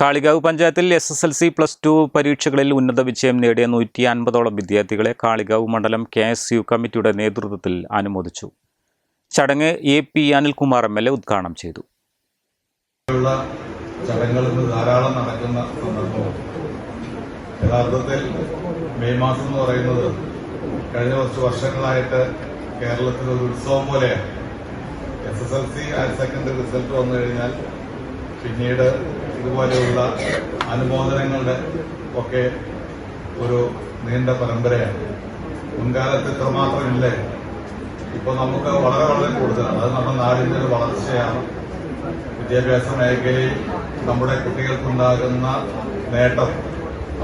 കാളികാവ് പഞ്ചായത്തിൽ S S L C plus two പരീക്ഷകളിൽ ഉന്നത വിജയം നേടിയ നൂറ്റി അൻപതോളം വിദ്യാർത്ഥികളെ കാളികാവ് മണ്ഡലം കെ എസ് യു കമ്മിറ്റിയുടെ നേതൃത്വത്തിൽ അനുമോദിച്ചു. ചടങ്ങ് A P Anilkumar M L A ഉദ്ഘാടനം ചെയ്തു. ചടങ്ങുകൾ ധാരാളം നടക്കുന്ന സന്ദർഭമാണ് യഥാർത്ഥത്തിൽ മെയ് മാസം എന്ന് പറയുന്നത് കഴിഞ്ഞ കുറച്ച് വർഷങ്ങളായിട്ട് കേരളത്തിൽ ഒരു ഉത്സവം പോലെയാണ്. S S L C higher secondary result വന്നു കഴിഞ്ഞാൽ പിന്നീട് ഇതുപോലെയുള്ള അനുമോദനങ്ങളുടെ ഒക്കെ ഒരു നീണ്ട പരമ്പരയാണ്. മുൻകാലത്ത് ഇത്രമാത്രം ഇല്ലേ ഇപ്പൊ നമുക്ക് വളരെ വളരെ കൂടുതലാണ്. അത് നമ്മുടെ നാടിന്റെ ഒരു വളർച്ചയാണ്. വിദ്യാഭ്യാസ മേഖലയിൽ നമ്മുടെ കുട്ടികൾക്കുണ്ടാകുന്ന നേട്ടം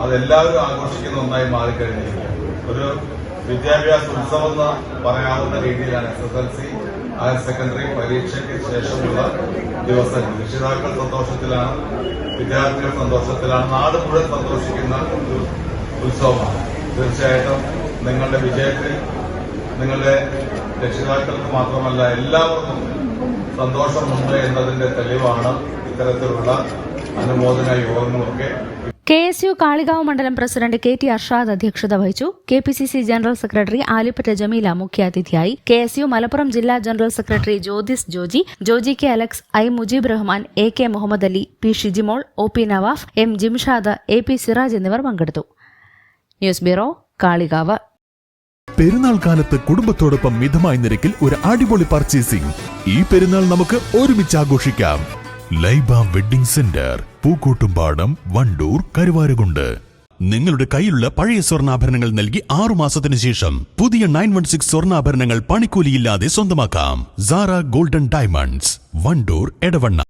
അതെല്ലാവരും ആഘോഷിക്കുന്ന ഒന്നായി മാറിക്കഴിഞ്ഞിരിക്കുക ഒരു വിദ്യാഭ്യാസ ഉത്സവം എന്ന് പറയാവുന്ന രീതിയിലാണ് S S L C higher secondary പരീക്ഷയ്ക്ക് ശേഷമുള്ള ദിവസങ്ങൾ രക്ഷിതാക്കൾ സന്തോഷത്തിലാണ് വിദ്യാർത്ഥികൾ സന്തോഷത്തിലാണ് നാട് മുഴുവൻ സന്തോഷിക്കുന്ന ഒരു ഉത്സവമാണ്. തീർച്ചയായിട്ടും നിങ്ങളുടെ വിജയത്തിൽ നിങ്ങളുടെ രക്ഷിതാക്കൾക്ക് മാത്രമല്ല എല്ലാവർക്കും സന്തോഷമുണ്ട് എന്നതിന്റെ തെളിവാണ് ഇത്തരത്തിലുള്ള അനുമോദന യോഗങ്ങളൊക്കെ കെ എസ് യു കാളികാവ് മണ്ഡലം പ്രസിഡന്റ് കെ ടി അർഷാദ് അധ്യക്ഷത വഹിച്ചു. K P C C general secretary Alipatta Jameela മുഖ്യാതിഥിയായി. കെ എസ് യു മലപ്പുറം ജില്ലാ general secretary Jyothis Joji Joji K Alex I Mujeeb Rahman A K Muhammad Ali P Shijimol O P Nawaf M Jimshad A P Siraj എന്നിവർ പങ്കെടുത്തു. News bureau Kalikavu. പെരുന്നാൾ കാലത്ത് കുടുംബത്തോടൊപ്പം മിതമായ നിരക്കിൽ ഒരു അടിപൊളി പർച്ചേസിംഗ് ഈ പെരുന്നാൾ നമുക്ക് ഒരുമിച്ച് ആഘോഷിക്കാം. Laiba wedding centre. Pookkottumpadam Wandoor Karuvarakundu. നിങ്ങളുടെ കയ്യിലുള്ള പഴയ സ്വർണാഭരണങ്ങൾ നൽകി ആറു മാസത്തിനു ശേഷം പുതിയ നയൻ വൺ സിക്സ് സ്വർണാഭരണങ്ങൾ പണിക്കൂലിയില്ലാതെ സ്വന്തമാക്കാം. Sara golden diamonds Wandoor Edavanna.